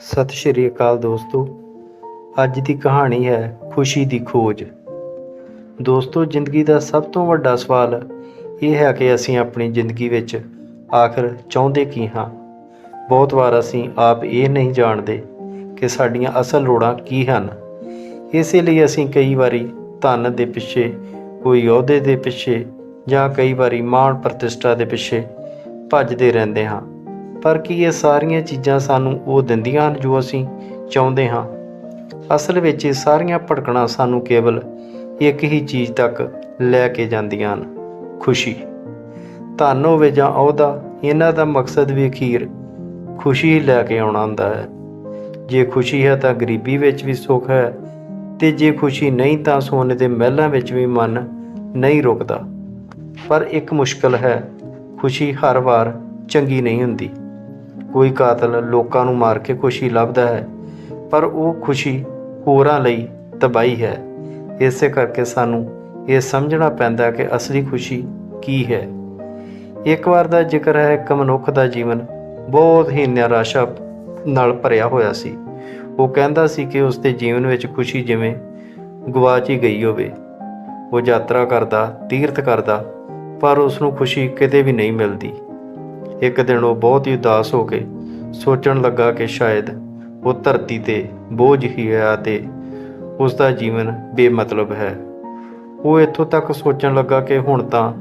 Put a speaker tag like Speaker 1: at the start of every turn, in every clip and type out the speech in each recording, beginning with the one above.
Speaker 1: ਸਤਿ ਸ਼੍ਰੀ ਅਕਾਲ ਦੋਸਤੋ। ਅੱਜ ਦੀ ਕਹਾਣੀ ਹੈ ਖੁਸ਼ੀ ਦੀ ਖੋਜ। ਦੋਸਤੋ, ਜ਼ਿੰਦਗੀ ਦਾ ਸਭ ਤੋਂ ਵੱਡਾ ਸਵਾਲ ਇਹ ਹੈ ਕਿ ਅਸੀਂ ਆਪਣੀ ਜ਼ਿੰਦਗੀ ਵਿੱਚ ਆਖਰ ਚਾਹੁੰਦੇ ਕੀ ਹਾਂ? ਬਹੁਤ ਵਾਰ ਅਸੀਂ ਆਪ ਇਹ ਨਹੀਂ ਜਾਣਦੇ ਕਿ ਸਾਡੀਆਂ ਅਸਲ ਲੋੜਾਂ ਕੀ ਹਨ। ਇਸੇ ਲਈ ਅਸੀਂ ਕਈ ਵਾਰੀ ਧਨ ਦੇ ਪਿੱਛੇ, ਕੋਈ ਅਹੁਦੇ ਦੇ ਪਿੱਛੇ ਜਾਂ ਕਈ ਵਾਰੀ ਮਾਣ ਪ੍ਰਤਿਸ਼ਠਾ ਦੇ ਪਿੱਛੇ ਭੱਜਦੇ ਰਹਿੰਦੇ ਹਾਂ। ਪਰ ਕੀ ਇਹ ਸਾਰੀਆਂ ਚੀਜ਼ਾਂ ਸਾਨੂੰ ਉਹ ਦਿੰਦੀਆਂ ਹਨ ਜੋ ਅਸੀਂ ਚਾਹੁੰਦੇ ਹਾਂ? ਅਸਲ ਵਿੱਚ ਇਹ ਸਾਰੀਆਂ ਭਟਕਣਾ ਸਾਨੂੰ ਕੇਵਲ ਇੱਕ ਹੀ ਚੀਜ਼ ਤੱਕ ਲੈ ਕੇ ਜਾਂਦੀਆਂ ਹਨ, ਖੁਸ਼ੀ। ਧਨ ਹੋਵੇ ਜਾਂ ਅਹੁਦਾ, ਇਹਨਾਂ ਦਾ ਮਕਸਦ ਵੀ ਅਖੀਰ ਖੁਸ਼ੀ ਹੀ ਲੈ ਕੇ ਆਉਣਾ ਹੁੰਦਾ ਹੈ। ਜੇ ਖੁਸ਼ੀ ਹੈ ਤਾਂ ਗਰੀਬੀ ਵਿੱਚ ਵੀ ਸੁੱਖ ਹੈ ਤੇ ਜੇ ਖੁਸ਼ੀ ਨਹੀਂ ਤਾਂ ਸੋਨੇ ਦੇ ਮਹਿਲਾਂ ਵਿੱਚ ਵੀ ਮਨ ਨਹੀਂ ਰੁਕਦਾ। ਪਰ ਇੱਕ ਮੁਸ਼ਕਲ ਹੈ, ਖੁਸ਼ੀ ਹਰ ਵਾਰ ਚੰਗੀ ਨਹੀਂ ਹੁੰਦੀ। ਕੋਈ ਕਾਤਲ ਲੋਕਾਂ ਨੂੰ ਮਾਰ ਕੇ ਖੁਸ਼ੀ ਲੱਭਦਾ ਹੈ, ਪਰ ਉਹ ਖੁਸ਼ੀ ਹੋਰਾਂ ਲਈ ਤਬਾਹੀ ਹੈ। ਇਸੇ ਕਰਕੇ ਸਾਨੂੰ ਇਹ ਸਮਝਣਾ ਪੈਂਦਾ ਕਿ ਅਸਲੀ ਖੁਸ਼ੀ ਕੀ ਹੈ। ਇੱਕ ਵਾਰ ਦਾ ਜ਼ਿਕਰ ਹੈ, ਇੱਕ ਮਨੁੱਖ ਦਾ ਜੀਵਨ ਬਹੁਤ ਹੀ ਨਿਰਾਸ਼ਾ ਨਾਲ ਭਰਿਆ ਹੋਇਆ ਸੀ। ਉਹ ਕਹਿੰਦਾ ਸੀ ਕਿ ਉਸ ਦੇ ਜੀਵਨ ਵਿੱਚ ਖੁਸ਼ੀ ਜਿਵੇਂ ਗਵਾਚ ਹੀ ਗਈ ਹੋਵੇ। ਉਹ ਯਾਤਰਾ ਕਰਦਾ, ਤੀਰਥ ਕਰਦਾ, ਪਰ ਉਸ ਨੂੰ ਖੁਸ਼ੀ ਕਿਤੇ ਵੀ ਨਹੀਂ ਮਿਲਦੀ। ਇੱਕ ਦਿਨ ਉਹ ਬਹੁਤ ਹੀ ਉਦਾਸ ਹੋ ਕੇ ਸੋਚਣ ਲੱਗਾ ਕਿ ਸ਼ਾਇਦ ਉਹ ਧਰਤੀ ਤੇ ਬੋਝ ਹੀ ਹੈ ਅਤੇ ਉਸ ਦਾ ਜੀਵਨ ਬੇਮਤਲਬ ਹੈ। ਉਹ ਇੱਥੋਂ ਤੱਕ ਸੋਚਣ ਲੱਗਾ ਕਿ ਹੁਣ ਤਾਂ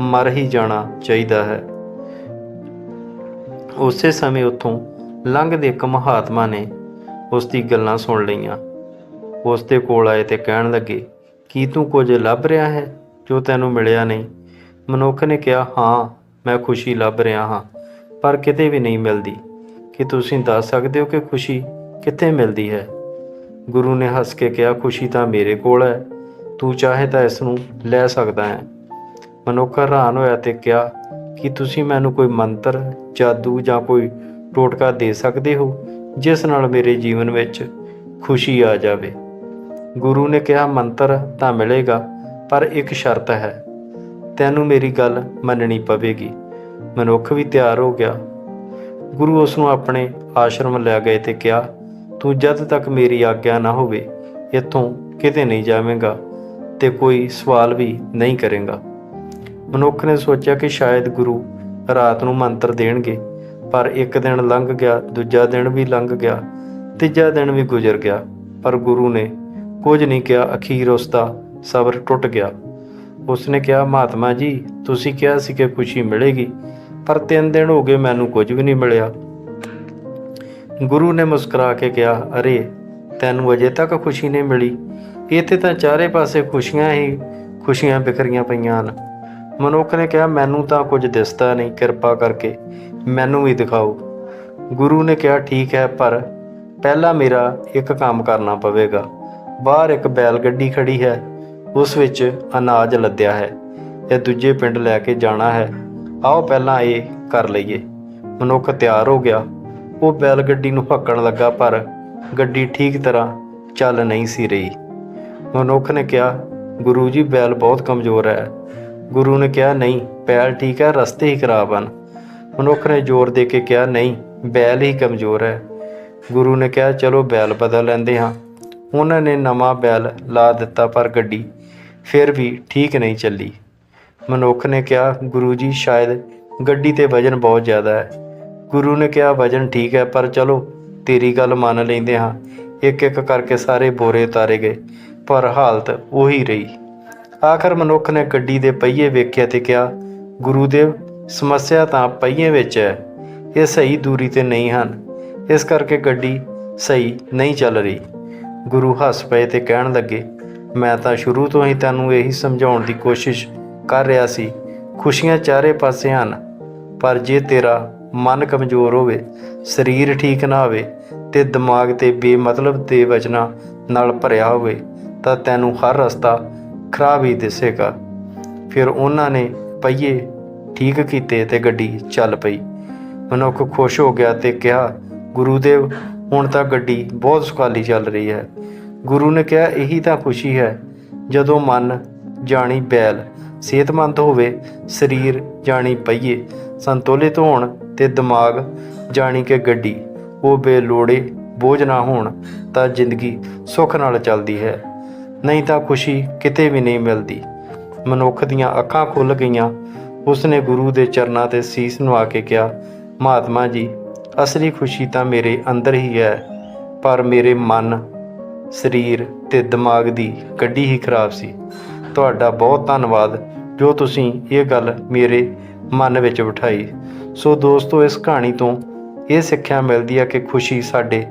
Speaker 1: ਮਰ ਹੀ ਜਾਣਾ ਚਾਹੀਦਾ ਹੈ। ਉਸੇ ਸਮੇਂ ਉੱਥੋਂ ਲੰਘਦੇ ਇੱਕ ਮਹਾਤਮਾ ਨੇ ਉਸ ਦੀ ਗੱਲਾਂ ਸੁਣ ਲਈਆਂ। ਉਸ ਦੇ ਕੋਲ ਆਏ ਤੇ ਕਹਿਣ ਲੱਗੇ, ਕੀ ਤੂੰ ਕੁਝ ਲੱਭ ਰਿਹਾ ਹੈ ਜੋ ਤੈਨੂੰ ਮਿਲਿਆ ਨਹੀਂ? ਮਨੁੱਖ ਨੇ ਕਿਹਾ, ਹਾਂ ਮੈਂ ਖੁਸ਼ੀ ਲੱਭ ਰਿਹਾ ਹਾਂ, ਪਰ ਕਿਤੇ ਵੀ ਨਹੀਂ ਮਿਲਦੀ। ਕਿ ਤੁਸੀਂ ਦੱਸ ਸਕਦੇ ਹੋ ਕਿ ਖੁਸ਼ੀ ਕਿੱਥੇ ਮਿਲਦੀ ਹੈ? ਗੁਰੂ ਨੇ ਹੱਸ ਕੇ ਕਿਹਾ, ਖੁਸ਼ੀ ਤਾਂ ਮੇਰੇ ਕੋਲ ਹੈ। ਤੂੰ ਚਾਹੇ ਤਾਂ ਇਸ ਨੂੰ ਲੈ ਸਕਦਾ ਹੈ। ਮਨੁੱਖ ਹੈਰਾਨ ਹੋਇਆ ਤੇ ਕਿਹਾ, ਕਿ ਤੁਸੀਂ ਮੈਨੂੰ ਕੋਈ ਮੰਤਰ, ਜਾਦੂ ਜਾਂ ਕੋਈ ਟੋਟਕਾ ਦੇ ਸਕਦੇ ਹੋ, ਜਿਸ ਨਾਲ ਮੇਰੇ ਜੀਵਨ ਵਿੱਚ ਖੁਸ਼ੀ ਆ ਜਾਵੇ? ਗੁਰੂ ਨੇ ਕਿਹਾ, ਮੰਤਰ ਤਾਂ ਮਿਲੇਗਾ, ਪਰ ਇੱਕ ਸ਼ਰਤ ਹੈ। ਤੈਨੂੰ ਮੇਰੀ ਗੱਲ ਮੰਨਣੀ ਪਵੇਗੀ। ਮਨੁੱਖ ਵੀ ਤਿਆਰ ਹੋ ਗਿਆ। ਗੁਰੂ ਉਸ ਨੂੰ ਆਪਣੇ ਆਸ਼ਰਮ ਲੈ ਗਏ ਤੇ ਕਿਹਾ, ਤੂੰ ਜਦ ਤੱਕ ਮੇਰੀ ਆਗਿਆ ਨਾ ਹੋਵੇ, ਇੱਥੋਂ ਕਿਤੇ ਨਹੀਂ ਜਾਵੇਂਗਾ ਤੇ ਕੋਈ ਸਵਾਲ ਵੀ ਨਹੀਂ ਕਰੇਗਾ। ਮਨੁੱਖ ਨੇ ਸੋਚਿਆ ਕਿ ਸ਼ਾਇਦ ਗੁਰੂ ਰਾਤ ਨੂੰ ਮੰਤਰ ਦੇਣਗੇ, ਪਰ ਇੱਕ ਦਿਨ ਲੰਘ ਗਿਆ, ਦੂਜਾ ਦਿਨ ਵੀ ਲੰਘ ਗਿਆ, ਤੀਜਾ ਦਿਨ ਵੀ ਗੁਜ਼ਰ ਗਿਆ, ਪਰ ਗੁਰੂ ਨੇ ਕੁਝ ਨਹੀਂ ਕਿਹਾ, ਅਖੀਰ ਉਸ ਦਾ ਸਬਰ ਟੁੱਟ ਗਿਆ। ਉਸਨੇ ਕਿਹਾ, ਮਹਾਤਮਾ ਜੀ, ਤੁਸੀਂ ਕਿਹਾ ਸੀ ਕਿ ਖੁਸ਼ੀ ਮਿਲੇਗੀ, ਪਰ ਤਿੰਨ ਦਿਨ ਹੋ ਗਏ ਮੈਨੂੰ ਕੁਝ ਵੀ ਨਹੀਂ ਮਿਲਿਆ। ਗੁਰੂ ਨੇ ਮੁਸਕਰਾ ਕੇ ਕਿਹਾ, ਅਰੇ, ਤੈਨੂੰ ਅਜੇ ਤੱਕ ਖੁਸ਼ੀ ਨਹੀਂ ਮਿਲੀ। ਇੱਥੇ ਤਾਂ ਚਾਰੇ ਪਾਸੇ ਖੁਸ਼ੀਆਂ ਹੀ ਖੁਸ਼ੀਆਂ ਬਿਖਰੀਆਂ ਪਈਆਂ ਹਨ। ਮਨੁੱਖ ਨੇ ਕਿਹਾ, ਮੈਨੂੰ ਤਾਂ ਕੁਝ ਦਿਸਦਾ ਨਹੀਂ, ਕਿਰਪਾ ਕਰਕੇ, ਮੈਨੂੰ ਵੀ ਦਿਖਾਓ। ਗੁਰੂ ਨੇ ਕਿਹਾ, ਠੀਕ ਹੈ, ਪਰ ਪਹਿਲਾਂ ਮੇਰਾ ਇੱਕ ਕੰਮ ਕਰਨਾ ਪਵੇਗਾ। ਬਾਹਰ ਇੱਕ ਬੈਲ ਗੱਡੀ ਖੜੀ ਹੈ ਉਸ ਵਿੱਚ ਅਨਾਜ ਲੱਦਿਆ ਹੈ ਇਹ ਦੂਜੇ ਪਿੰਡ ਲੈ ਕੇ ਜਾਣਾ ਹੈ। ਆਓ ਪਹਿਲਾਂ ਇਹ ਕਰ ਲਈਏ। ਮਨੁੱਖ ਤਿਆਰ ਹੋ ਗਿਆ। ਉਹ ਬੈਲ ਗੱਡੀ ਨੂੰ ਹੱਕਣ ਲੱਗਾ, ਪਰ ਗੱਡੀ ਠੀਕ ਤਰ੍ਹਾਂ ਚੱਲ ਨਹੀਂ ਸੀ ਰਹੀ। ਮਨੁੱਖ ਨੇ ਕਿਹਾ, ਗੁਰੂ ਜੀ, ਬੈਲ ਬਹੁਤ ਕਮਜ਼ੋਰ ਹੈ। ਗੁਰੂ ਨੇ ਕਿਹਾ, ਨਹੀਂ, ਬੈਲ ਠੀਕ ਹੈ, ਰਸਤੇ ਹੀ ਖਰਾਬ ਹਨ। ਮਨੁੱਖ ਨੇ ਜ਼ੋਰ ਦੇ ਕੇ ਕਿਹਾ, ਨਹੀਂ, ਬੈਲ ਹੀ ਕਮਜ਼ੋਰ ਹੈ। ਗੁਰੂ ਨੇ ਕਿਹਾ, ਚਲੋ, ਬੈਲ ਬਦਲ ਲੈਂਦੇ ਹਾਂ। ਉਹਨਾਂ ਨੇ ਨਵਾਂ ਬੈਲ ਲਾ ਦਿੱਤਾ, ਪਰ ਗੱਡੀ ਫਿਰ ਵੀ ਠੀਕ ਨਹੀਂ ਚੱਲੀ। ਮਨੁੱਖ ਨੇ ਕਿਹਾ, ਗੁਰੂ ਜੀ, ਸ਼ਾਇਦ ਗੱਡੀ ਤੇ ਵਜਨ ਬਹੁਤ ਜ਼ਿਆਦਾ ਹੈ। ਗੁਰੂ ਨੇ ਕਿਹਾ, ਵਜਨ ਠੀਕ ਹੈ, ਪਰ ਚਲੋ, ਤੇਰੀ ਗੱਲ ਮੰਨ ਲੈਂਦੇ ਹਾਂ। ਇੱਕ ਇੱਕ ਕਰਕੇ ਸਾਰੇ ਬੋਰੇ ਉਤਾਰੇ ਗਏ, ਪਰ ਹਾਲਤ ਉਹੀ ਰਹੀ। ਆਖਰ ਮਨੁੱਖ ਨੇ ਗੱਡੀ ਦੇ ਪਹੀਏ ਵੇਖਿਆ ਤੇ ਕਿਹਾ, ਗੁਰੂਦੇਵ, ਸਮੱਸਿਆ ਤਾਂ ਪਹੀਏ ਵਿੱਚ ਹੈ। ਇਹ ਸਹੀ ਦੂਰੀ ਤੇ ਨਹੀਂ ਹਨ। ਇਸ ਕਰਕੇ ਗੱਡੀ ਸਹੀ ਨਹੀਂ ਚੱਲ ਰਹੀ। ਗੁਰੂ ਹੱਸ ਪਏ ਤੇ ਕਹਿਣ ਲੱਗੇ ਮੈਂ ਤਾਂ ਸ਼ੁਰੂ ਤੋਂ ਹੀ ਤੈਨੂੰ ਇਹੀ ਸਮਝਾਉਣ ਦੀ ਕੋਸ਼ਿਸ਼ ਕਰ ਰਿਹਾ ਸੀ। ਖੁਸ਼ੀਆਂ ਚਾਰੇ ਪਾਸੇ ਹਨ, ਪਰ ਜੇ ਤੇਰਾ ਮਨ ਕਮਜ਼ੋਰ ਹੋਵੇ, ਸਰੀਰ ਠੀਕ ਨਾ ਹੋਵੇ ਤੇ ਦਿਮਾਗ ਤੇ ਬੇਮਤਲਬ ਦੇ ਵਚਨਾਂ ਨਾਲ ਭਰਿਆ ਹੋਵੇ, ਤਾਂ ਤੈਨੂੰ ਹਰ ਰਸਤਾ ਖਰਾਬ ਹੀ ਦਿਸੇਗਾ। ਫਿਰ ਉਹਨਾਂ ਨੇ ਪਹੀਏ ਠੀਕ ਕੀਤੇ ਤੇ ਗੱਡੀ ਚੱਲ ਪਈ। ਮਨੁੱਖ ਖੁਸ਼ ਹੋ ਗਿਆ ਤੇ ਕਿਹਾ, ਗੁਰੂਦੇਵ, ਹੁਣ ਤਾਂ ਗੱਡੀ ਬਹੁਤ ਸੁਖਾਲੀ ਚੱਲ ਰਹੀ ਹੈ। ਗੁਰੂ ਨੇ ਕਿਹਾ, ਇਹੀ ਤਾਂ ਖੁਸ਼ੀ ਹੈ ਜਦੋਂ ਮਨ ਜਾਣੀ ਬੈਲ, ਸਿਹਤਮੰਦ ਹੋਵੇ, ਸਰੀਰ ਜਾਣੀ ਪਹੀਏ, ਸੰਤੁਲਿਤ ਹੋਣ ਤੇ ਦਿਮਾਗ ਜਾਣੀ ਕਿ ਗੱਡੀ, ਉਹ ਬੇਲੋੜੇ ਬੋਝ ਨਾ ਹੋਣ ਤਾਂ ਜ਼ਿੰਦਗੀ ਸੁੱਖ ਨਾਲ ਚੱਲਦੀ ਹੈ। ਨਹੀਂ ਤਾਂ ਖੁਸ਼ੀ ਕਿਤੇ ਵੀ ਨਹੀਂ ਮਿਲਦੀ। ਮਨੁੱਖ ਦੀਆਂ ਅੱਖਾਂ ਖੁੱਲ ਗਈਆਂ। ਉਸਨੇ ਗੁਰੂ ਦੇ ਚਰਨਾਂ ਤੇ ਸੀਸ ਨਵਾ ਕੇ ਕਿਹਾ, ਮਹਾਤਮਾ ਜੀ, ਅਸਲੀ ਖੁਸ਼ੀ ਤਾਂ ਮੇਰੇ ਅੰਦਰ ਹੀ ਹੈ, ਪਰ ਮੇਰੇ ਮਨ ਸਰੀਰ ਤੇ ਦਿਮਾਗ ਦੀ ਗੱਡੀ ਹੀ ਖਰਾਬ ਸੀ। ਤੁਹਾਡਾ ਬਹੁਤ ਧੰਨਵਾਦ ਜੋ ਤੁਸੀਂ ਇਹ ਗੱਲ ਮੇਰੇ ਮਨ ਵਿੱਚ ਬਿਠਾਈ। ਸੋ ਦੋਸਤੋ, ਇਸ ਕਹਾਣੀ ਤੋਂ ਇਹ ਸਿੱਖਿਆ ਮਿਲਦੀ ਹੈ ਕਿ ਖੁਸ਼ੀ ਸਾਡੇ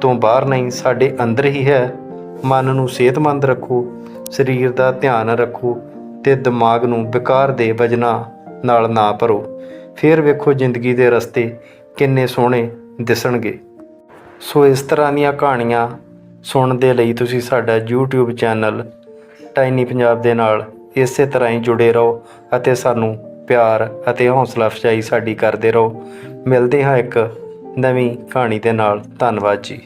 Speaker 1: ਤੋਂ ਬਾਹਰ ਨਹੀਂ, ਸਾਡੇ ਅੰਦਰ ਹੀ ਹੈ। ਮਨ ਨੂੰ ਸਿਹਤਮੰਦ ਰੱਖੋ, ਸਰੀਰ ਦਾ ਧਿਆਨ ਰੱਖੋ ਤੇ ਦਿਮਾਗ ਨੂੰ ਵਿਕਾਰ ਦੇ ਵਜਨਾਂ ਨਾਲ ਨਾ ਭਰੋ। ਫਿਰ ਵੇਖੋ ਜ਼ਿੰਦਗੀ ਦੇ ਰਸਤੇ ਕਿੰਨੇ ਸੋਹਣੇ ਦਿਸਣਗੇ। ਸੋ ਇਸ ਤਰ੍ਹਾਂ ਦੀਆਂ ਕਹਾਣੀਆਂ ਸੁਣਨ ਦੇ ਲਈ ਤੁਸੀਂ ਸਾਡਾ YouTube ਚੈਨਲ ਟਾਈਨੀ ਪੰਜਾਬ ਦੇ ਨਾਲ ਇਸੇ ਤਰ੍ਹਾਂ ਹੀ ਜੁੜੇ ਰਹੋ ਅਤੇ ਸਾਨੂੰ ਪਿਆਰ ਅਤੇ ਹੌਸਲਾ ਅਫਜ਼ਾਈ ਸਾਡੀ ਕਰਦੇ ਰਹੋ। ਮਿਲਦੇ ਹਾਂ ਇੱਕ ਨਵੀਂ ਕਹਾਣੀ ਦੇ ਨਾਲ। ਧੰਨਵਾਦ ਜੀ।